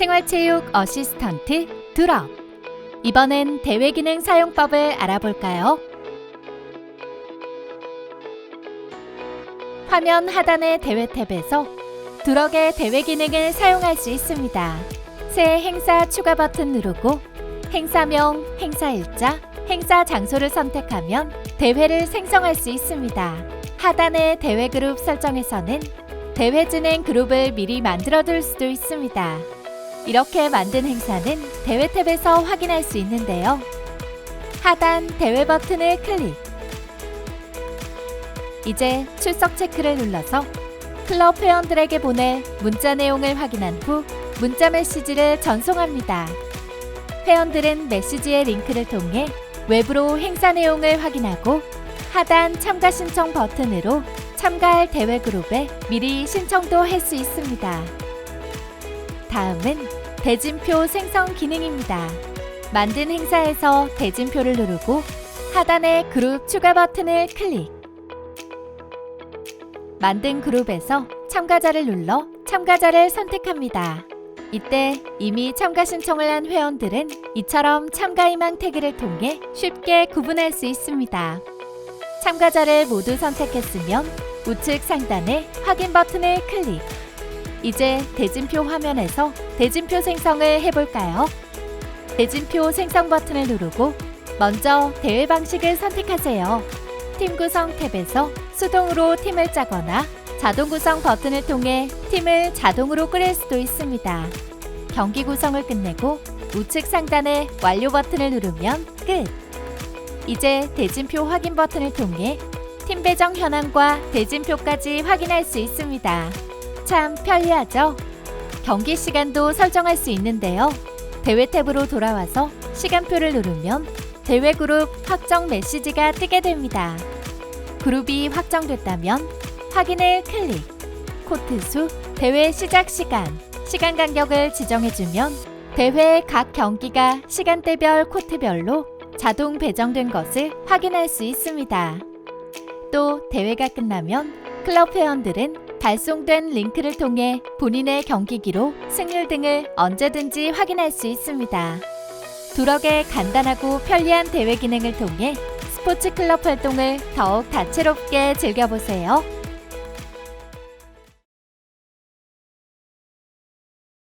생활체육 어시스턴트 드럽. 이번엔 대회 기능 사용법을 알아볼까요? 화면 하단의 대회 탭에서 드럭의 대회 기능을 사용할 수 있습니다. 새 행사 추가 버튼 누르고 행사명, 행사 일자, 행사 장소를 선택하면 대회를 생성할 수 있습니다. 하단의 대회 그룹 설정에서는 대회 진행 그룹을 미리 만들어 둘 수도 있습니다. 이렇게 만든 행사는 대회 탭에서 확인할 수 있는데요. 하단 대회 버튼을 클릭. 이제 출석 체크를 눌러서 클럽 회원들에게 보낼 문자 내용을 확인한 후 문자 메시지를 전송합니다. 회원들은 메시지의 링크를 통해 외부로 행사 내용을 확인하고 하단 참가 신청 버튼으로 참가할 대회 그룹에 미리 신청도 할 수 있습니다. 다음은 대진표 생성 기능입니다. 만든 행사에서 대진표를 누르고 하단의 그룹 추가 버튼을 클릭. 만든 그룹에서 참가자를 눌러 참가자를 선택합니다. 이때 이미 참가 신청을 한 회원들은 이처럼 참가 희망 태그를 통해 쉽게 구분할 수 있습니다. 참가자를 모두 선택했으면 우측 상단의 확인 버튼을 클릭. 이제 대진표 화면에서 대진표 생성을 해볼까요? 대진표 생성 버튼을 누르고 먼저 대회 방식을 선택하세요. 팀 구성 탭에서 수동으로 팀을 짜거나 자동 구성 버튼을 통해 팀을 자동으로 꾸릴 수도 있습니다. 경기 구성을 끝내고 우측 상단의 완료 버튼을 누르면 끝. 이제 대진표 확인 버튼을 통해 팀 배정 현황과 대진표까지 확인할 수 있습니다. 참 편리하죠? 경기 시간도 설정할 수 있는데요. 대회 탭으로 돌아와서 시간표를 누르면 대회 그룹 확정 메시지가 뜨게 됩니다. 그룹이 확정됐다면 확인을 클릭. 코트 수, 대회 시작 시간, 시간 간격을 지정해주면 대회 각 경기가 시간대별 코트별로 자동 배정된 것을 확인할 수 있습니다. 또 대회가 끝나면 클럽 회원들은 발송된 링크를 통해 본인의 경기 기록, 승률 등을 언제든지 확인할 수 있습니다. 두럭의 간단하고 편리한 대회 기능을 통해 스포츠 클럽 활동을 더욱 다채롭게 즐겨보세요.